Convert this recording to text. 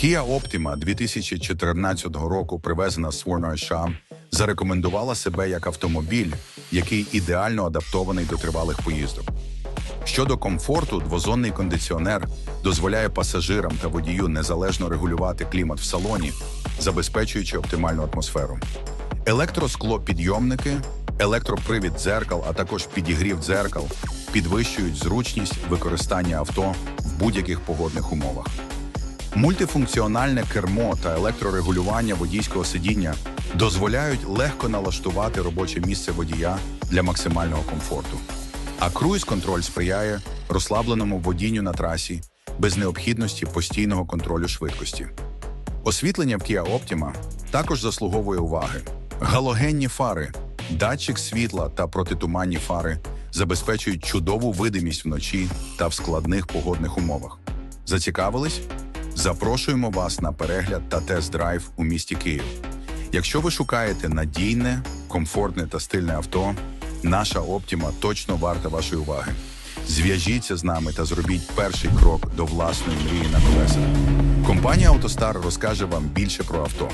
Kia Optima 2014 року, привезена з США, зарекомендувала себе як автомобіль, який ідеально адаптований до тривалих поїздок. Щодо комфорту, двозонний кондиціонер дозволяє пасажирам та водію незалежно регулювати клімат в салоні, забезпечуючи оптимальну атмосферу. Електросклопідйомники, електропривід дзеркал, а також підігрів дзеркал підвищують зручність використання авто в будь-яких погодних умовах. Мультифункціональне кермо та електрорегулювання водійського сидіння дозволяють легко налаштувати робоче місце водія для максимального комфорту. А круїз-контроль сприяє розслабленому водінню на трасі без необхідності постійного контролю швидкості. Освітлення в Kia Optima також заслуговує уваги. Галогенні фари, датчик світла та протитуманні фари забезпечують чудову видимість вночі та в складних погодних умовах. Зацікавились? Запрошуємо вас на перегляд та тест-драйв у місті Київ. Якщо ви шукаєте надійне, комфортне та стильне авто, наша Оптіма точно варта вашої уваги. Зв'яжіться з нами та зробіть перший крок до власної мрії на колесах. Компанія «АвтоСтар» розкаже вам більше про авто.